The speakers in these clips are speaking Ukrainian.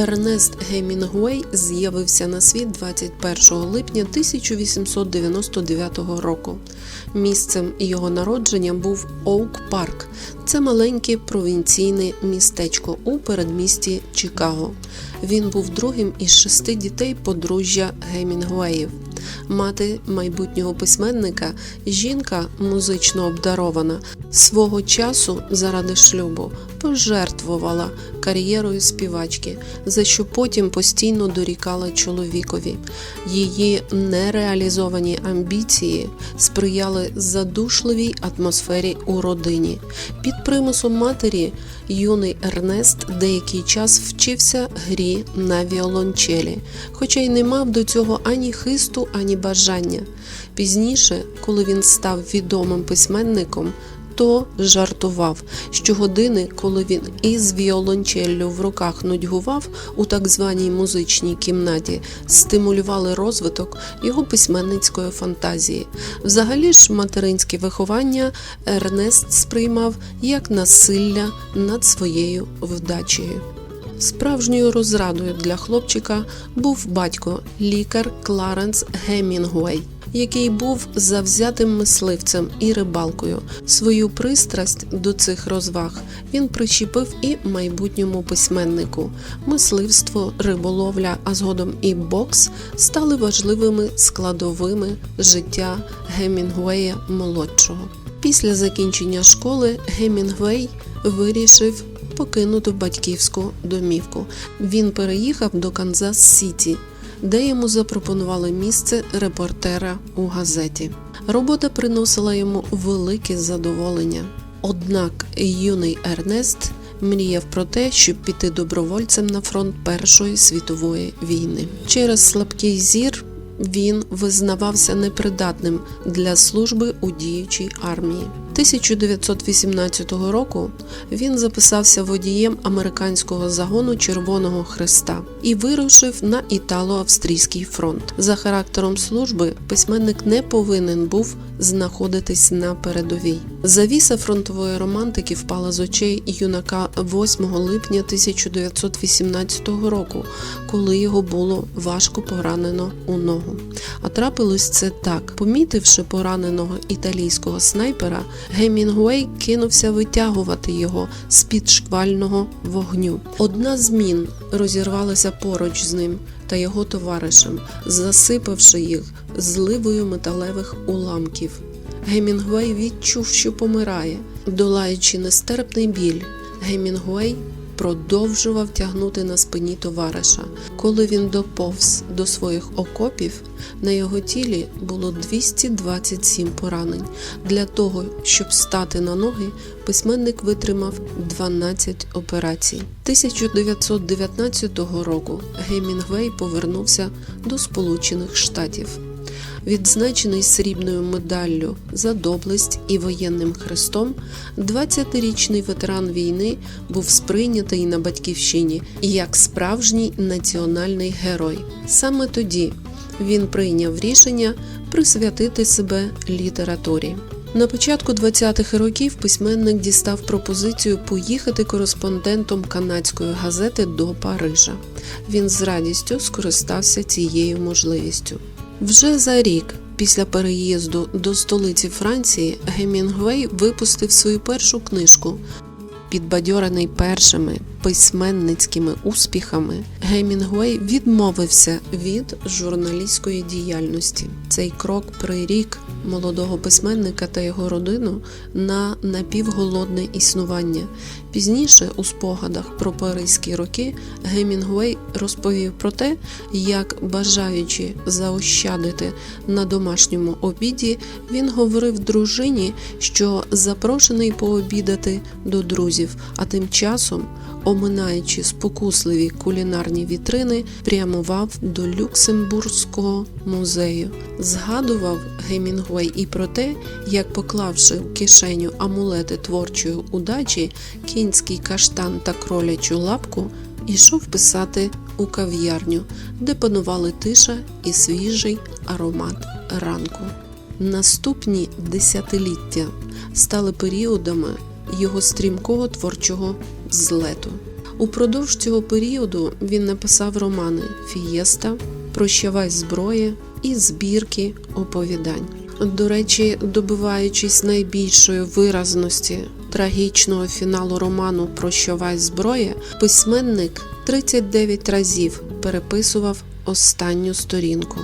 Ернест Гемінгуей з'явився на світ 21 липня 1899 року. Місцем його народження був Оук Парк. Це маленьке провінційне містечко у передмісті Чикаго. Він був другим із шести дітей подружжя Гемінгуеїв. Мати майбутнього письменника, жінка музично обдарована, свого часу заради шлюбу пожертвувала кар'єрою співачки, за що потім постійно дорікала чоловікові. Її нереалізовані амбіції сприяли задушливій атмосфері у родині. Під примусом матері юний Ернест деякий час вчився грі на віолончелі, хоча й не мав до цього ані хисту, ані бажання. Пізніше, коли він став відомим письменником, то жартував, що години, коли він із віолончеллю в руках нудьгував у так званій музичній кімнаті, стимулювали розвиток його письменницької фантазії. Взагалі ж материнське виховання Ернест сприймав як насилля над своєю вдачею. Справжньою розрадою для хлопчика був батько, лікар Кларенс Гемінгуей, який був завзятим мисливцем і рибалкою. Свою пристрасть до цих розваг він причепив і майбутньому письменнику. Мисливство, риболовля, а згодом і бокс стали важливими складовими життя Гемінгуея молодшого. Після закінчення школи Гемінгвей вирішив покинути батьківську домівку. Він переїхав до Канзас Сіті, де йому запропонували місце репортера у газеті. Робота приносила йому велике задоволення. Однак юний Ернест мріяв про те, щоб піти добровольцем на фронт Першої світової війни. Через слабкий зір він визнавався непридатним для служби у діючій армії. 1918 року він записався водієм американського загону Червоного Хреста і вирушив на італо-австрійський фронт. За характером служби письменник не повинен був знаходитись на передовій. Завіса фронтової романтики впала з очей юнака 8 липня 1918 року, коли його було важко поранено у ногу. А трапилось це так: помітивши пораненого італійського снайпера, Гемінгуей кинувся витягувати його з під шквального вогню. Одна з мін розірвалася поруч з ним та його товаришем, засипавши їх зливою металевих уламків. Гемінгуей відчув, що помирає, долаючи нестерпний біль. Гемінгуей продовжував тягнути на спині товариша. Коли він доповз до своїх окопів, на його тілі було 227 поранень. Для того, щоб стати на ноги, письменник витримав 12 операцій. 1919 року Гемінгвей повернувся до Сполучених Штатів. Відзначений срібною медаллю за доблесть і воєнним хрестом, 20-річний ветеран війни був сприйнятий на батьківщині як справжній національний герой. Саме тоді він прийняв рішення присвятити себе літературі. На початку 20-х років письменник дістав пропозицію поїхати кореспондентом канадської газети до Парижа. Він з радістю скористався цією можливістю. Вже за рік після переїзду до столиці Франції Гемінгвей випустив свою першу книжку. Підбадьорений першими письменницькими успіхами, Гемінгуей відмовився від журналістської діяльності. Цей крок прирік молодого письменника та його родину на напівголодне існування. Пізніше, у спогадах про паризькі роки, Гемінгуей розповів про те, як, бажаючи заощадити на домашньому обіді, він говорив дружині, що запрошений пообідати до друзів, а тим часом оминаючи спокусливі кулінарні вітрини, прямував до Люксембурзького музею. Згадував Гемінгуей і про те, як, поклавши в кишеню амулети творчої удачі, кінський каштан та кролячу лапку, ішов писати у кав'ярню, де панували тиша і свіжий аромат ранку. Наступні десятиліття стали періодами його стрімкого творчого злету. Упродовж цього періоду він написав романи Фієста, Прощавай зброє і збірки оповідань. До речі, добиваючись найбільшої виразності трагічного фіналу роману Прощавай зброя, письменник 39 разів переписував останню сторінку.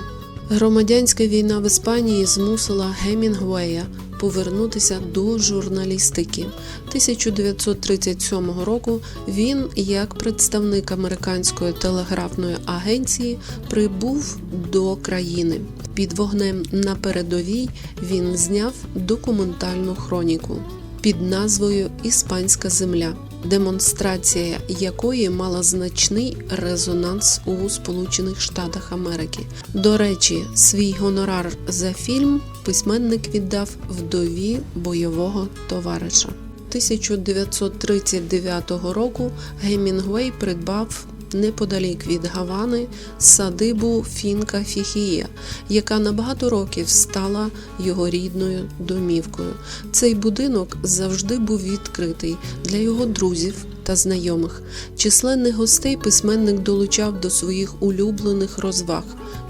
Громадянська війна в Іспанії змусила Гемінгуея повернутися до журналістики. 1937 року він, як представник американської телеграфної агенції, прибув до країни. Під вогнем на передовій він зняв документальну хроніку під назвою Іспанська земля, демонстрація якої мала значний резонанс у Сполучених Штатах Америки. До речі, свій гонорар за фільм письменник віддав вдові бойового товариша. 1939 року Гемінгвей придбав неподалік від Гавани садибу Фінка Фіхія, яка на багато років стала його рідною домівкою. Цей будинок завжди був відкритий для його друзів та знайомих. Численних гостей письменник долучав до своїх улюблених розваг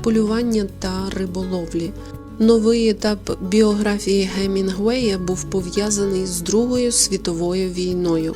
полювання та риболовлі. Новий етап біографії Гемінгуея був пов'язаний з Другою світовою війною.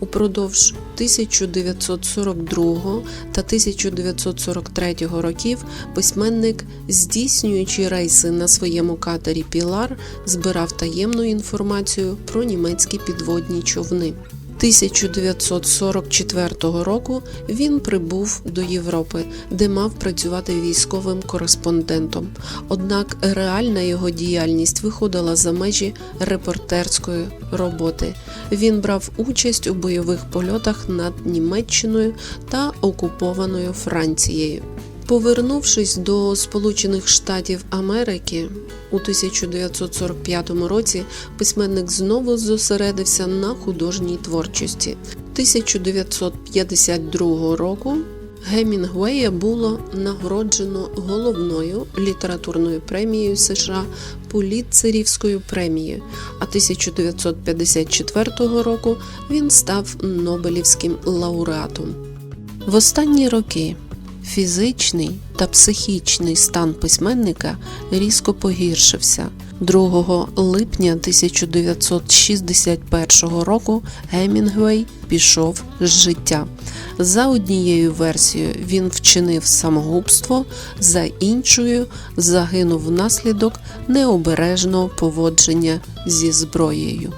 Упродовж 1942 та 1943 років письменник, здійснюючи рейси на своєму катері Пілар, збирав таємну інформацію про німецькі підводні човни. 1944 року він прибув до Європи, де мав працювати військовим кореспондентом. Однак реальна його діяльність виходила за межі репортерської роботи. Він брав участь у бойових польотах над Німеччиною та окупованою Францією. Повернувшись до Сполучених Штатів Америки у 1945 році, письменник знову зосередився на художній творчості. 1952 року Гемінгуея було нагороджено головною літературною премією США Пулітцерівською премією, а 1954 року він став Нобелівським лауреатом. В останні роки Фізичний та психічний стан письменника різко погіршився. 2 липня 1961 року Гемінгвей пішов з життя. За однією версією він вчинив самогубство, за іншою загинув внаслідок необережного поводження зі зброєю.